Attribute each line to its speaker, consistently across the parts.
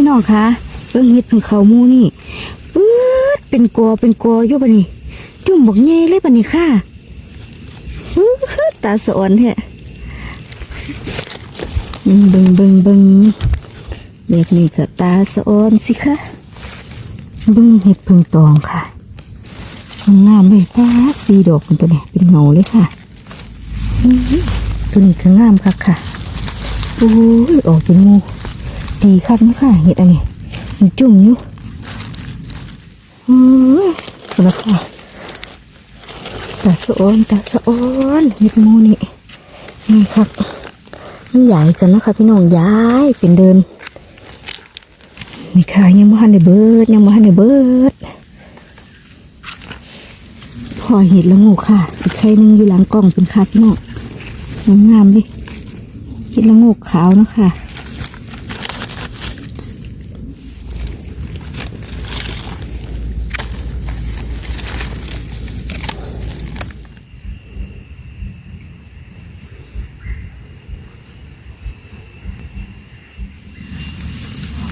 Speaker 1: พี่น้องคะเบิ่งเฮ็ดเพิ่งเขามูนี่ปื๊ดเป็นกอเป็นกออยู่บัดนี้จุ่มบักแย่เลยบัดนี้ค่ะปื๊ดตาสอ่อนแท้เบิ่งเบิ่งเบิ่งบิ่งแบบนี้ก็ตาสอ่อนสิคะเบิ่งเฮ็ดพิ่งตองค่ะงามเลยป้าสีดอกมันตัวนี้เป็นเงาเลยค่ะตัวนี้ก็งามคักค่ะโอ้ยออกเป็นงู ดีคักนะค่ะเห็ดอันนี้มันจุ่มอยู่โอ้ยค่ะตาสะอ้อนตาสะอ้อนเห็ดงูนี่นี่ครับมันใหญ่กันเนาะค่ะพี่น้องย้ายเป็นเดินนี่ค่ะยังไม่ทันได้เบิดยังไม่ทันได้เบิดพอเห็ดละงูค่ะ อีกใครนึงอยู่หลังกล้องเป็นค่ะพี่น้องงามๆเลยคิดละงูขาวนะคะ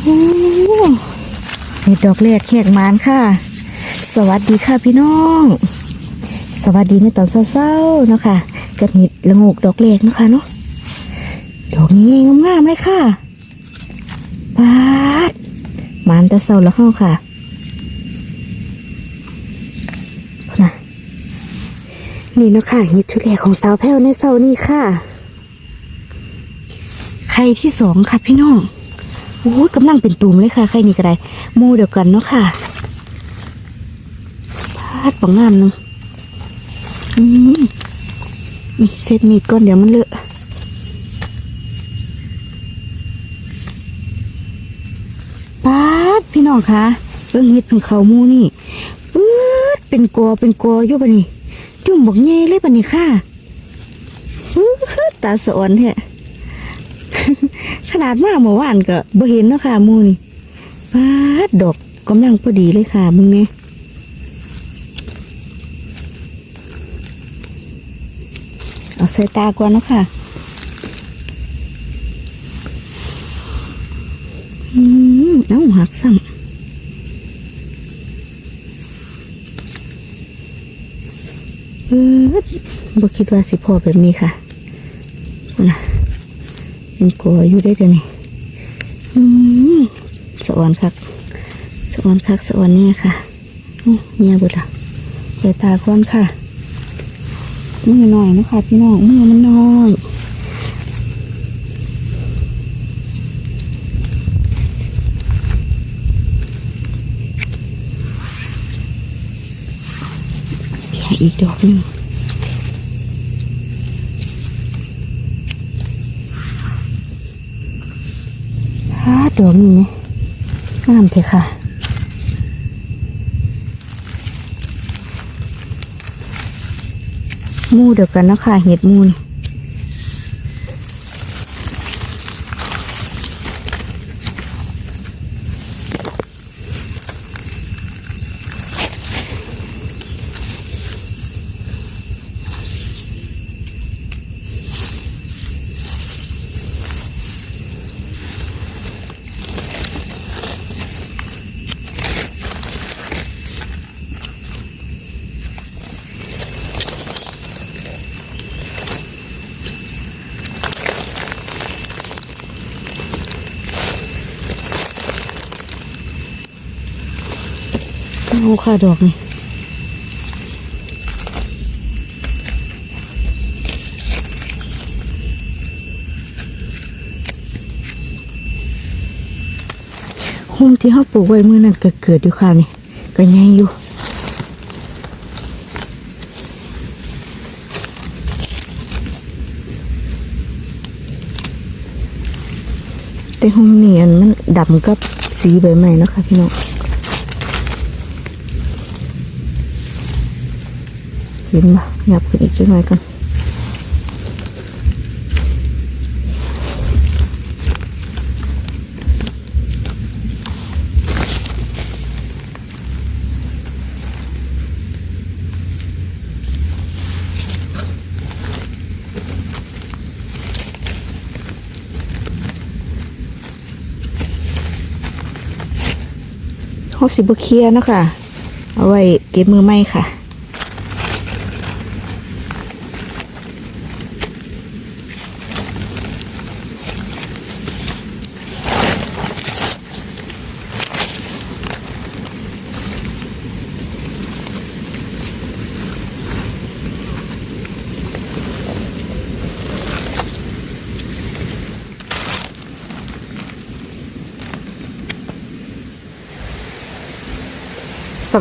Speaker 1: โอ้เห็ ดอกแรกแขกมานค่ะ สวัสดีค่ะพี่น้อง สวัสดีในตอนเศร้าๆเนาะค่ะกับเห็ดละโงกดอกแรกเนาะค่ะเนาะดอกนี้งามๆเลยค่ะปาดมันต่เศร้าแล้วเข้าค่ะนะนี่เนาะค่ะฮิตชุดแรกของสาวแพ้วในเศร้านี่ค่ะไข่ที่สองค่ะพี่น้อง โอ้ยกำลังเป็นตุ่มเลยค่ะไข่นี่ก็ได้มูเดียวกันเนาะค่ะพาดปังงามหนึงอืมเซตมีดก่อนเดี๋ยวมันเลอะปาดพี่น้องคะเบิ่งเฮ็ดเพิ่งเขามูนี่ปื๊ดเป็นกอเป็นกออยู่บัดนี้จุ่มบักแย่เลยบัดนี้ค่ะตาสะอ่อนแท้ นาดมาเมื่อวานก็บ่เห็นเนาะค่ะมูนี่ป๊าดดอกกำลังพอดีเลยค่ะมึงเนี่ยเอาใส่ตาก่อนเนาะค่ะอืมเอ้าหักซ้ำเออบ่คิดว่าสิพอแบบนี้ค่ะนะ เป็นกลัวอยู่ได้เดี๋ยวนี้อืมสวรรค์คักสวรรค์คักสวรรค์เนี่ยค่ะเมียบุตรใส่ตาก่อนค่ะมือหน่อยนะคะพี่น้องมือมันน้อยอีกดอกหนึง้าดอกนี่ไหมงามเถอะค่ะมูเดียวกันนะคะเห็ดมูน เอาค่ะดอกนี่หุ่มที่เขาปลูกไว้เมื่อนั้นก็เกิดอยู่ค่ะนี่ก็ใหญ่อยู่แต่ห้องนี้อันมันดำกับสีใบไม้นะคะพี่น้อง เห็นบ่หยับขึ้นอีกจังหน่อยก่อนห้อสิบเคลียนะคะเอาไว้เก็บมือไม่ค่ะ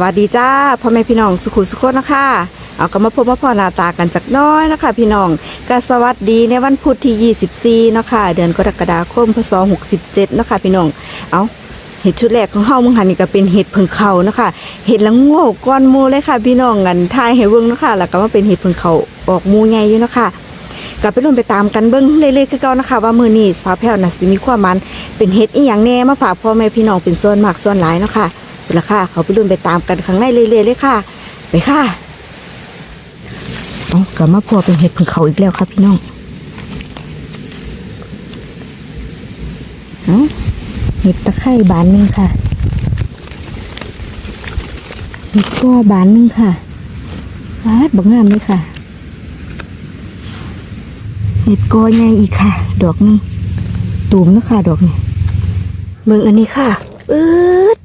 Speaker 1: วัสดีจ้าพ่อแม่พี่น้องสุขุสุขนะคะเอาก็มาพบมาพอนาตากันจากน้อยนะคะ พี่น้องกสวัสดีในวันพุธที่ 24นะคะเดือนกรกฎาคมพศ67นะคะพี่น้องเอาเห็ดชุดแรกของเฮามึงหันนี่ก็เป็นเห็ดเพิงเขานะคะเห็ดละโง่ก้อนมูเลยค่ะ พี่น้องกันทายให้เบิ่งนะคะแล้วก็มาเป็นเห็ดเพิงเขาออกมูใหญ่อยู่นะคะก็ไปรุ่นไปตามกันเบิ้งเรื่อยๆคือเก่านะคะ ว่ามือนี้สาวแพ้วน่ะสิมีความมันเป็นเฮ็ดอีหยังแน่มาฝากพ่อแม่พี่น้องเป็นส่วนมากส่วนหลายเนาะค่ะ ป็นละค่ะ เขาไปรุ่นไปตามกันข้างในเรื่อยๆเลยค่ะ ไปค่ะเอากลับมาพอเป็นเห็ดพึ่งเขาอีกแล้วค่ะพี่น้องเอาเห็ดตะไคร่บานหนึ่งค่ะเห็ดก้อบานหนึ่งค่ะฟาดบังงามเลยค่ะ เห็ดกอใหญ่อีกค่ะ ดอกหนึงตูมนะค่ะ ดอกนี้เมืองอันนี้ค่ะ เออ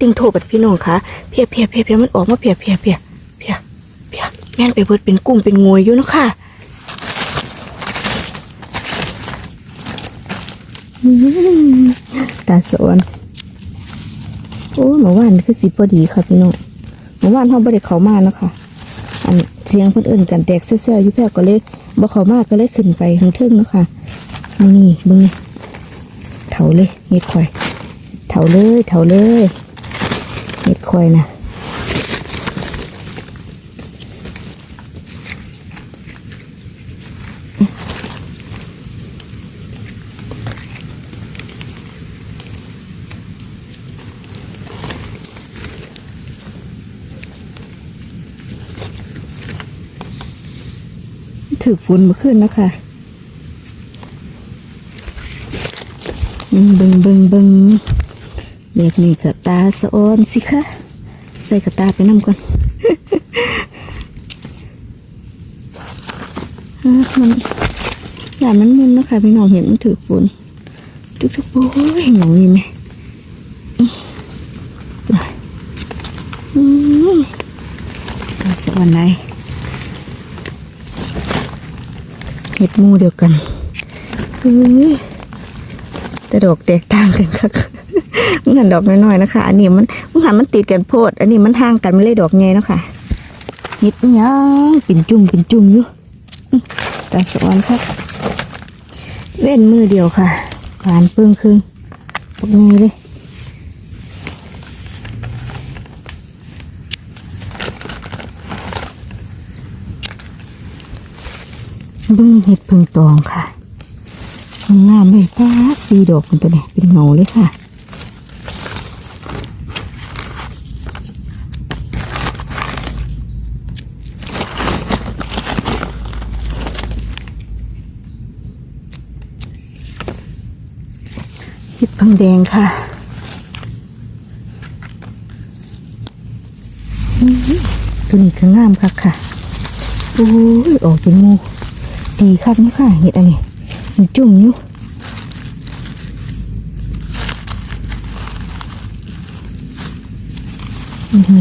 Speaker 1: ติงโทบัดพี่น้องค่ะเพียเพียเพียเพียมันออกมาเพียเพียเพียเพียเพียแม่นไปเบิดเป็นกุ้งเป็นงวยอยู่นะค่ะอืมตาสวนโอ้เมื่อวานคือสิพอดีค่ะพี่น้องเมื่อวานเขาบ่ได้เขามานะค่ะอันเสียงเพิ่นเอิ่นกันแตกเซ่อๆอยู่แพ้วก็เลยบ่เขามาก็เลยขึ้นไปข้างเทิงนะค่ะนี่เบิ่งเถาเลยเฮ็ดข่อยเถาเลยเถาเลย เฮ็ดข่อยนะถือฝนมาขึ้นนะคะอืมเบิงบิง เบิงแบบนี้ก็ตาสะออนสิคะ ใส่กระตาไปน้ำก่อนอะมันอย่ามันมุนนะคะพี่น้องเห็นมันถือฝนทุกๆโอ้ยหนังนี่ไหมอืมอืมตาสะออนไหนเห็ดมูเดียวกันแต่ดอกแตกต่างกันค่ะ มันหันดอกน้อยๆนะคะ อันนี้มันมันหันมันติดกันโพด อันนี้มันห่างกันไม่เลยดอกไงนะค่ะเห็ดอิยังเป็นจุ่มเป็นจุ่มอยู่อื้อตาสวรรค์ค่ะเว้นมือเดียวค่ะหวานเพิ่งครึ่งตกไงเลยบึ้งเห็ดพึ่งตองค่ะงามเลยป้าสีดอกเป็นตัวนี้เป็นเงาเลยค่ะ เห็ดพึ่งแดงค่ะตัวนี้ก็งามค่ะค่ะโอ้ยออกเป็นงูดีคักนะค่ะเห็ดอันนี้มันจุ่มอยู่โอ้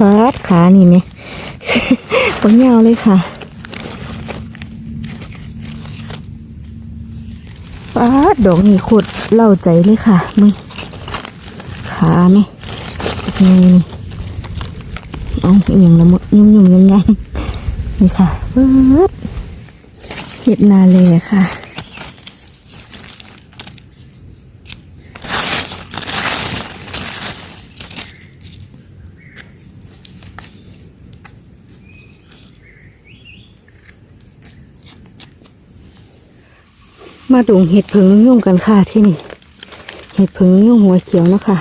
Speaker 1: ปาดขานี่ไหมปังยาวเลยค่ะปาดดอกนี่โคตรเล่าใจเลยค่ะมึงขาไหมนี่นี่เอาเอียงละมดยุ่มยุ่มยังยังนี่ค่ะเปิดเห็ดนาเลยค่ะ มาดุงเห็ดเพิงยุ่งกันค่ะที่นี่ เห็ดเพิงยุ่งหัวเขียวนะคะ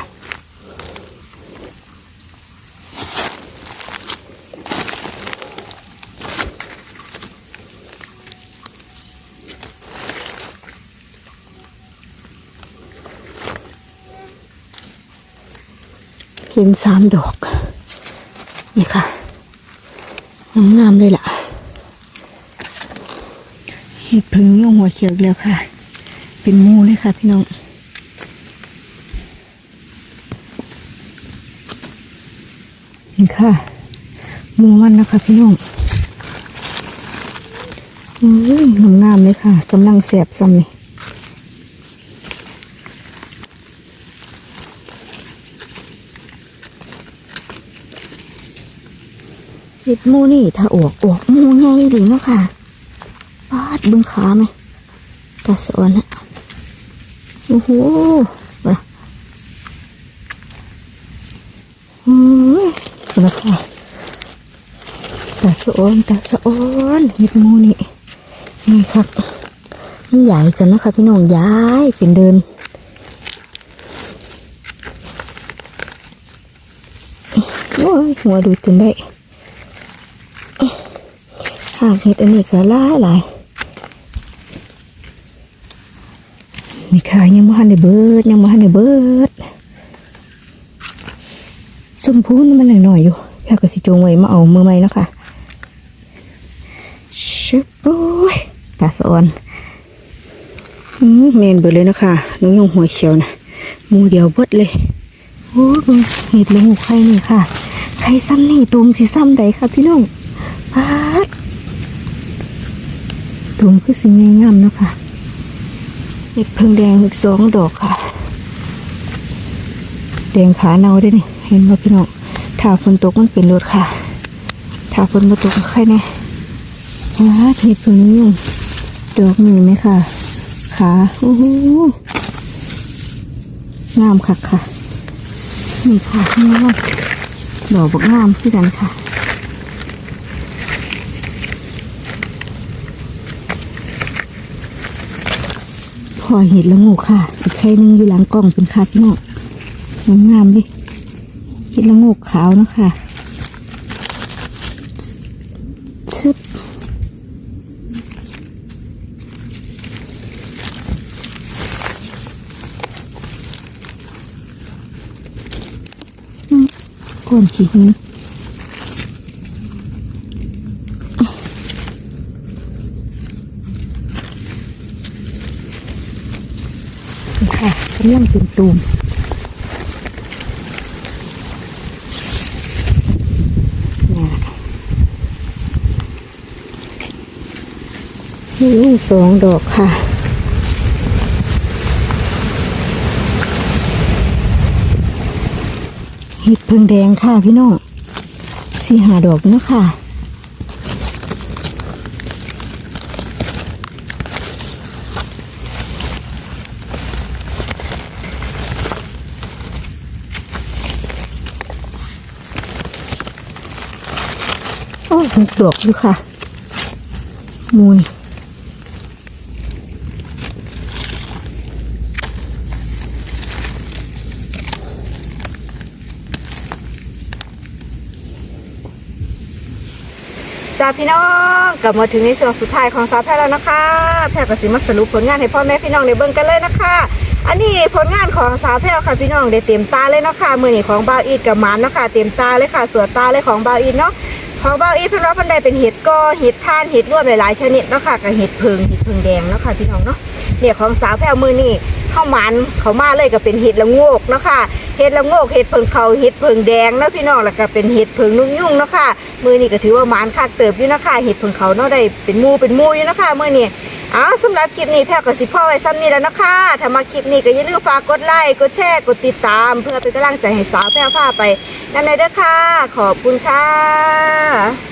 Speaker 1: เห็นสามดอก นี่ค่ะงามเลยล่ะ เห็ดพึ่ง หัวเขียวแล้วค่ะ เป็นมูเลยค่ะ พี่น้องเห็นค่ะ มูมันนะคะพี่น้องอุ้ยงามเลยค่ะกำลังแสบซ้ำนี่เห็ดมูนี่ถ้าออกออกมูไงหรือเนาะค่ะปาดบึงขาไหมาสอนฮะโอ้โหมาโอ้ยคุณค่ะตาสอนตาสอนเห็ดมูนี่นี่ครับมันใหญ่จังนะคะพี่น้องย้ายเป็นเดินโอ้ยหัวดูจนได้หากเห็ดอันนี้ก็หลายหลาย มีขายยังบ่ทันได้เบิดยังบ่ทันได้เบิดสมพูนมันหน่อยๆอยู่แค่ก็สิจงไว้มาเอามือใหม่เนาะค่ะชิบโอ้ยตาสอนอืมเมนเบิดเลยนะคะน้องยงหัวเขียวนะมูเดียวเบิดเลยโอ้เบิ่งเห็ดเลยหูไข่นี่ค่ะไข่ซ้ำนี่ตุ่มสิซ้ำใดค่ะพี่น้องปาดตุ่มคือสิ่งงามๆเนาะค่ะ เห็ดเพิงแดงอีกสองดอกค่ะ แดงขาเนาได้นี่ เห็นว่าพี่น้องถ้าฝนตกมันเป็นรถค่ะ ถ้าฝนมาตกก็ใครแน่ว้าเห็ดเพิงยุ่งดอกนี่ไหมค่ะ ขาโอ้โหงามค่ะค่ะนี่ค่ะนี่ว่าดอกบกงามที่กันค่ะ พ อเห็ดละงูค่ะอีกไข่หนึงอยู่หลังกล้องเป็นค่ะพี่น้องงามเลยเห็ดละงูขาวนะคะชึบก้นขี้หิน ค่ะกำลังเป็นตูมนี่ลูกสองดอกค่ะเห็ดเพิงแดงค่ะพี่น้องสี่หาดอกเนาะค่ะ โอ้ หกดอกอยู่ค่ะมูนจ้าพี่น้องกลับมาถึงในช่วงสุดท้ายของสาวแพทย์แล้วนะคะ แพทย์กสิมาสรุปผลงานให้พ่อแม่พี่น้องได้เบิ่งกันเลยนะคะ อันนี้ผลงานของสาวแพทย์ค่ะพี่น้องได้เต็มตาเลยเนาะคะมือนี่ของบาวอีดกับหมานเนาะคะเต็มตาเลยค่ะสวดตาเลยของบาวอีดเนาะ ของบาวอีเพิ่นว่าเพิ่นได้เป็นเห็ดก็เห็ดท่านเห็ดรวมหลายๆชนิดเนาะค่ะกับเห็ดเพิงเห็ดเพิงแดงเนาะค่ะพี่น้องเนาะเนี่ยของสาวแพรวมือนี่เข้ามันเขามาเลยก็เป็นเห็ดละโงกเนาะค่ะเห็ดละโงกเห็ดเพิงเขาเห็ดเพิงแดงเนาะพี่น้องแล้วก็เป็นเห็ดเพิงนุ่งยุ่งเนาะค่ะมือนี่ก็ถือว่ามันคักเติบอยู่เนาะค่ะเห็ดเพิงเขาเนาะได้เป็นมูเป็นมูอยู่เนาะค่ะมือนี่ อ้าวสำหรับคลิปนี้แพรกับสิพ่อไว้ซ้ำนี้แล้วนะคะถ้ามาคลิปนี้ก็อย่าลืมฝากกดไลค์กดแชร์กดติดตาม เพื่อเป็นกำลังใจให้สาวแพรวพาไปนั่นเลยเด้อค่ะ ขอบคุณค่ะ